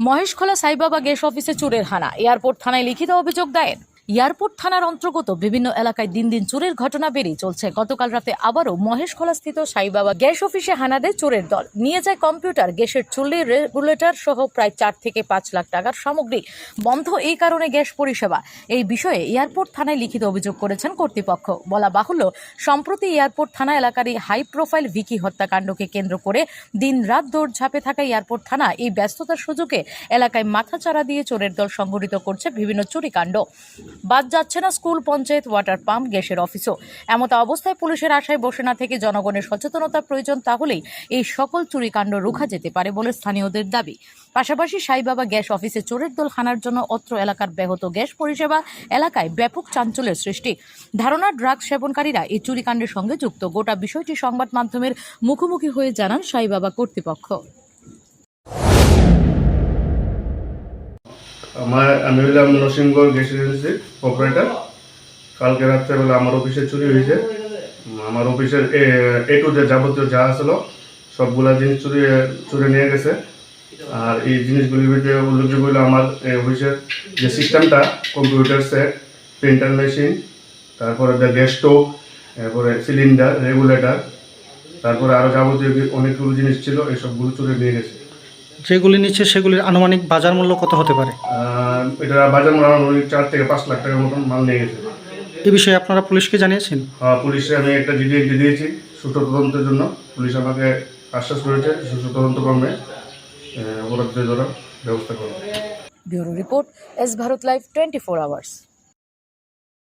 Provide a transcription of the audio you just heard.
Maheshkhola Sai Baba guest অফিসে চুরের হানা। Airport থানায় লিখিত অভিযোগ দায়ের। এয়ারপোর্ট থানার অন্তর্গত বিভিন্ন এলাকায় দিন দিন চুরের ঘটনা বেড়েই চলছে। গতকাল রাতে আবারও মহেশখোলা স্থিত সাইবাবা গ্যাস অফিসে হানা দেয় চোরের দল। নিয়ে যায় কম্পিউটার, গ্যাসের চুল্লি, রেগুলেটর সহ প্রায় চার থেকে পাঁচ লাখ টাকার সামগ্রী। বন্ধ এই কারণে গ্যাস পরিষেবা। এই বিষয়ে এয়ারপোর্ট থানায় লিখিত অভিযোগ করেছেন কর্তৃপক্ষ। বলা বাহুল্য, সম্প্রতি এয়ারপোর্ট থানা এলাকারই হাই প্রোফাইল ভিকি হত্যাকাণ্ডকে কেন্দ্র করে দিন রাত দৌড়ঝাঁপে থাকা এয়ারপোর্ট থানা এই ব্যস্ততার সুযোগে এলাকায় মাথাচাড়া দিয়ে চোরের দল সংগঠিত করছে বিভিন্ন চুরিকাণ্ড। বাদ যাচ্ছে না স্কুল, পঞ্চায়েত, ওয়াটার পাম্প, গ্যাসের অফিসও। এমত অবস্থায় পুলিশের আশায় বসে না থেকে জনগণের সচেতনতার প্রয়োজন তাহলেই এই সকল চুরিকাণ্ড রোখা যেতে পারে বলে স্থানীয়দের দাবি। পাশাপাশি সাইবাবা গ্যাস অফিসে চোরের দল হানার জন্য অত্র এলাকার ব্যাহত গ্যাস পরিষেবা এলাকায় ব্যাপক চাঞ্চল্যের সৃষ্টি। ধারণা ড্রাগস সেবনকারীরা এই চুরিকাণ্ডের সঙ্গে যুক্ত। গোটা বিষয়টি সংবাদ মাধ্যমের মুখোমুখি হয়ে জানান সাইবাবা কর্তৃপক্ষ। আমার আমি হলাম নরসিংগড় গ্যাস এজেন্সি অপারেটর কালকে রাত্রেবেলা আমার অফিসে চুরি হয়েছে। আমার অফিসের এ টু যে যাবতীয় যা আসলো সবগুলা জিনিস চুরি চুরি নিয়ে গেছে। আর এই জিনিসগুলির ভিতরে উল্লেখযোগ্য হলো আমার অফিসের যে সিস্টেমটা কম্পিউটার সেট প্রিন্টার মেশিন তারপরে গ্যাস স্টোভ তারপরে সিলিন্ডার রেগুলেটর তারপরে আরও যাবতীয় অনেকগুলো জিনিস ছিল এই সবগুলো চুরি নিয়ে গেছে। যেগুলি নিচ্ছে সেগুলির আনুমানিক বাজার মূল্য কত হতে পারে? এটা বাজার মূল্য আনুমানিক চার থেকে পাঁচ লাখ টাকার মতন মাল নিয়ে গেছে। এ বিষয়ে আপনারা পুলিশকে জানিয়েছেন? আহ, পুলিশে আমি একটা জিডি এন্ট্রি দিয়েছি সুষ্ঠু তদন্তের জন্য। পুলিশ আমাকে আশ্বাস করেছে সুষ্ঠু তদন্ত কর্মে অপরাধীদের ধরার ব্যবস্থা করবে। Bureau report S Bharat live twenty four hours.